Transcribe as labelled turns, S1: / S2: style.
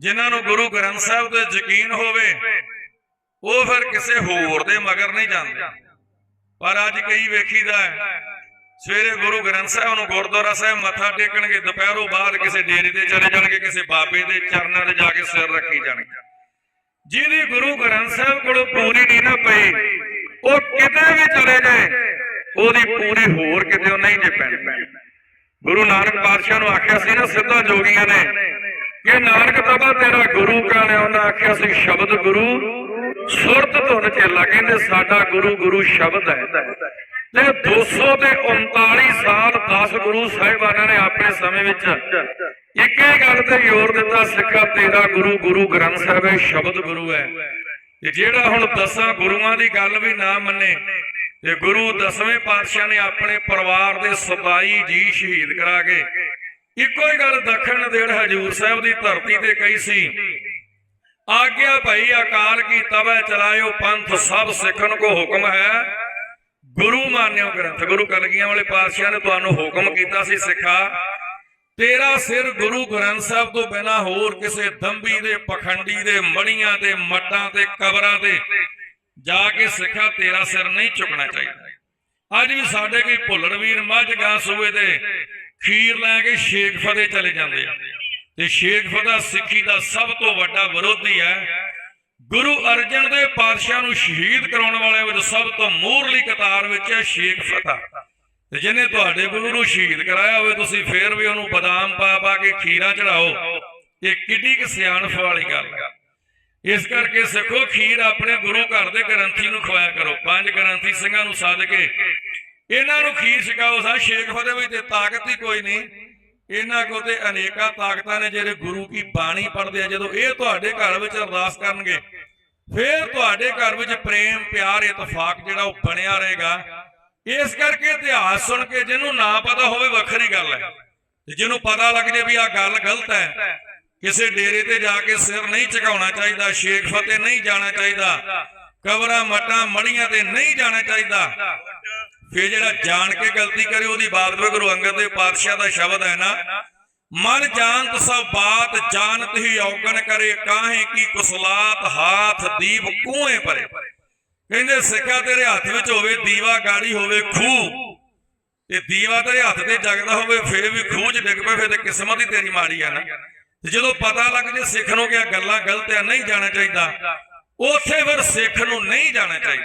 S1: ਜਿਨ੍ਹਾਂ ਨੂੰ ਗੁਰੂ ਗ੍ਰੰਥ ਸਾਹਿਬ ਤੇ ਯਕੀਨ ਹੋਵੇ, ਉਹ ਫਿਰ ਕਿਸੇ ਹੋਰ ਦੇ ਮਗਰ ਨਹੀਂ ਜਾਂਦੇ। ਪਰ ਅੱਜ ਕਈ ਵੇਖੀਦਾ ਹੈ, ਸਵੇਰੇ ਗੁਰੂ ਗ੍ਰੰਥ ਸਾਹਿਬ ਨੂੰ ਗੁਰਦੁਆਰਾ ਸਾਹਿਬ ਮੱਥਾ ਟੇਕਣਗੇ, ਦੁਪਹਿਰੋਂ ਬਾਅਦ ਕਿਸੇ ਡੇਰੇ ਤੇ ਚਲੇ ਜਾਣਗੇ, ਕਿਸੇ ਬਾਬੇ ਦੇ ਚਰਨਾਂ ਤੇ ਜਾ ਕੇ ਸਿਰ ਰੱਖੀ ਜਾਣਗੇ। ਜਿਹਦੀ ਗੁਰੂ ਗ੍ਰੰਥ ਸਾਹਿਬ ਕੋਲ ਪੂਰੀ ਨਹੀਂ ਨਾ ਪਈ, ਉਹ ਕਿਤੇ ਵੀ ਚਲੇ ਗਏ ਉਹਦੀ ਪੂਰੀ ਹੋਰ ਕਿਤੇ ਨਹੀਂ ਜੇ ਪੈਣੀ। ਗੁਰੂ ਨਾਨਕ ਪਾਤਸ਼ਾਹ ਨੂੰ ਆਖਿਆ ਸੀ ਨਾ, ਸਿੱਧਾ ਜੋਗੀਆਂ ਨੇ ਕਿ ਨਾਨਕ ਤਬਾ ਤੇਰਾ ਗੁਰੂ ਕਾਣੇ ਉਹਨਾਂ ਆਖਿਆ ਸੀ, ਸ਼ਬਦ ਗੁਰੂ ਸੁਰਤ ਧੁਨ ਚੇਲਾ ਕਹਿੰਦੇ, ਸਾਡਾ ਗੁਰੂ ਗੁਰੂ ਸ਼ਬਦ ਹੈ। ਤੇ 200 ਤੇ 39 ਸਾਲ 10 ਗੁਰੂ ਸਾਹਿਬਾਨਾਂ ਨੇ ਆਪਣੇ ਸਮੇਂ ਵਿੱਚ ਇੱਕੇ ਗੱਲ ਤੇ ਜ਼ੋਰ ਦਿੱਤਾ, ਸਿੱਖਾ ਤੇਰਾ ਗੁਰੂ ਗੁਰੂ ਗ੍ਰੰਥ ਸਾਹਿਬ ਹੈ, ਸ਼ਬਦ ਗੁਰੂ ਹੈ। ਤੇ ਜਿਹੜਾ ਹੁਣ ਦਸਾਂ ਗੁਰੂਆਂ ਦੀ ਗੱਲ ਵੀ ਨਾ ਮੰਨੇ, ਤੇ ਗੁਰੂ ਦਸਵੇਂ ਪਾਤਸ਼ਾਹ ਨੇ ਆਪਣੇ ਪਰਿਵਾਰ ਦੇ 27 ਜੀ ਸ਼ਹੀਦ ਕਰਾ ਕੇ ਇੱਕੋ ਹੀ ਗੱਲ ਦੱਖਣ ਦੇੜ ਹਜੂਰ ਸਾਹਿਬ ਦੀ ਧਰਤੀ ਤੇ ਕਹੀ ਸੀ, ਆਗਿਆ ਭਾਈ ਅਕਾਲ ਕੀ ਤਵੈ ਚਲਾਇਓ ਪੰਥ ਸਭ ਸਿੱਖਣ ਕੋ ਹੁਕਮ ਹੈ। ਗੁਰੂ ਮਾਨਿਓ ਗ੍ਰੰਥ, ਗੁਰੂ ਕਲਗੀਆਂ ਵਾਲੇ ਪਾਤਸ਼ਾਹ ਨੇ ਤੁਹਾਨੂੰ ਹੁਕਮ ਕੀਤਾ ਸੀ ਸਿੱਖਾ। ਤੇਰਾ ਸਿਰ ਗੁਰੂ ਗ੍ਰੰਥ ਸਾਹਿਬ ਤੋਂ ਬਿਨਾ ਹੋਰ ਕਿਸੇ ਦੰਬੀ ਦੇ, ਪਖੰਡੀ ਦੇ ਮੜੀਆਂ ਤੇ ਮੱਟਾਂ ਤੇ, ਕਬਰਾਂ ਤੇ ਜਾ ਕੇ ਸਿੱਖਾ, ਤੇਰਾ ਸਿਰ ਨਹੀਂ ਝੁਕਣਾ ਚਾਹੀਦਾ। ਅੱਜ ਵੀ ਸਾਡੇ ਕੋਈ ਭੁੱਲੜ ਵੀਰ ਮੱਝ, ਗਾਂ, ਸੂਏ ਤੇ ਖੀਰ ਲੈ ਕੇ ਸ਼ੇਖ ਫਤਿਹ ਚਲੇ ਜਾਂਦੇ ਆ। ਤੇ ਸ਼ੇਖ ਫਤਿਹ ਸਿੱਖੀ ਦਾ ਸਭ ਤੋਂ ਵੱਡਾ ਵਿਰੋਧੀ ਹੈ। ਗੁਰੂ ਅਰਜਨ ਦੇ ਪਾਤਸ਼ਾਹ ਨੂੰ ਸ਼ਹੀਦ ਕਰਾਉਣ ਵਾਲਿਆਂ ਵਿੱਚ ਸਭ ਤੋਂ ਮੂਹਰਲੀ ਕਤਾਰ ਵਿੱਚ ਹੈ ਸ਼ੇਖ ਫਤਿਹ। ਤੇ ਜਿਹਨੇ ਤੁਹਾਡੇ ਗੁਰੂ ਨੂੰ ਸ਼ਹੀਦ ਕਰਾਇਆ ਹੋਵੇ, ਤੁਸੀਂ ਫੇਰ ਵੀ ਉਹਨੂੰ ਬਦਾਮ ਪਾ ਪਾ ਕੇ ਖੀਰਾਂ ਚੜਾਓ। ਇਹ ਕਿੱਡੀ ਕੁ ਸਿਆਣਪ ਵਾਲੀ ਗੱਲ ਹੈ। ਇਸ ਕਰਕੇ ਸਿੱਖੋ, ਖੀਰ ਆਪਣੇ ਗੁਰੂ ਘਰ ਦੇ ਗ੍ਰੰਥੀ ਨੂੰ ਖਵਾਇਆ ਕਰੋ। ਪੰਜ ਗ੍ਰੰਥੀ ਸਿੰਘਾਂ ਨੂੰ ਸੱਦ ਕੇ ਇਹਨਾਂ ਨੂੰ ਖੀਰ ਛਕਾਓ ਸਾ ਸ਼ੇਖ ਫਤਿਹ ਵਿੱਚ ਤੇ ਤਾਕਤ ਹੀ ਕੋਈ ਨਹੀਂ। ਇਹਨਾਂ ਕੋਲ ਤੇ ਅਨੇਕਾਂ ਤਾਕਤਾਂ ਨੇ, ਜਿਹੜੇ ਗੁਰੂ ਕੀ ਬਾਣੀ ਪੜ੍ਹਦੇ ਆ। ਜਦੋਂ ਇਹ ਤੁਹਾਡੇ ਘਰ ਵਿੱਚ ਅਰਦਾਸ ਕਰਨਗੇ, ਫਿਰ ਤੁਹਾਡੇ ਘਰ ਵਿੱਚ ਪ੍ਰੇਮ, ਪਿਆਰ, ਇਤਫਾਕ ਜਿਹੜਾ ਉਹ ਬਣਿਆ ਰਹੇਗਾ। ਇਸ ਕਰਕੇ ਇਤਿਹਾਸ ਸੁਣ ਕੇ ਜਿਹਨੂੰ ਨਾ ਪਤਾ ਹੋਵੇ, ਵੱਖਰੀ ਗੱਲ ਹੈ। ਤੇ ਜਿਹਨੂੰ ਪਤਾ ਲੱਗ ਜੇ ਵੀ ਆ ਗੱਲ ਗਲਤ ਹੈ, ਕਿਸੇ ਡੇਰੇ ਤੇ ਜਾ ਕੇ ਸਿਰ ਨਹੀਂ ਝੁਕਾਉਣਾ ਚਾਹੀਦਾ, ਸ਼ੇਖ ਫਤਿਹ ਨਹੀਂ ਜਾਣਾ ਚਾਹੀਦਾ, ਕਬਰਾਂ, ਮਟਾਂ, ਮੜੀਆਂ ਤੇ ਨਹੀਂ ਜਾਣਾ ਚਾਹੀਦਾ ਫੇ ਜਿਹੜਾ ਜਾਣ ਕੇ ਗਲਤੀ ਕਰੇ, ਉਹਦੀ ਬਾਤ ਵਿੱਚ ਗੁਰੂ ਅੰਗਦ ਦੇਵ ਪਾਤਸ਼ਾਹ ਦਾ ਸ਼ਬਦ ਹੈ ਨਾ, ਮਨ ਜਾਣਤ ਸਭ ਬਾਤ, ਜਾਣਤ ਹੀ ਔਗਣ ਕਰੇ, ਕਾਹੇ ਕੀ ਕੁਸਲਾਤ, ਹਾਥ ਦੀਪ ਕੂਏ ਪਰੇ ਕਹਿੰਦੇ ਸਿੱਖਾ ਤੇਰੇ ਹੱਥ ਵਿੱਚ ਹੋਵੇ, ਦੀਵਾ ਗਾੜੀ ਹੋਵੇ, ਖੂਹ। ਤੇ ਦੀਵਾ ਤੇਰੇ ਹੱਥ ਤੇ ਜਗਦਾ ਹੋਵੇ, ਫੇਰ ਵੀ ਖੂਹ 'ਚ ਡਿੱਗ ਪਏ, ਫਿਰ ਤੇ ਕਿਸਮਤ ਹੀ ਤੇਰੀ ਮਾੜੀ ਆ ਨਾ। ਤੇ ਜਦੋਂ ਪਤਾ ਲੱਗ ਜੇ ਸਿੱਖ ਨੂੰ ਕਿ ਇਹ ਗੱਲਾਂ ਗਲਤ ਆ, ਨਹੀਂ ਜਾਣਾ ਚਾਹੀਦਾ, ਉੱਥੇ ਫਿਰ ਸਿੱਖ ਨੂੰ ਨਹੀਂ ਜਾਣਾ ਚਾਹੀਦਾ।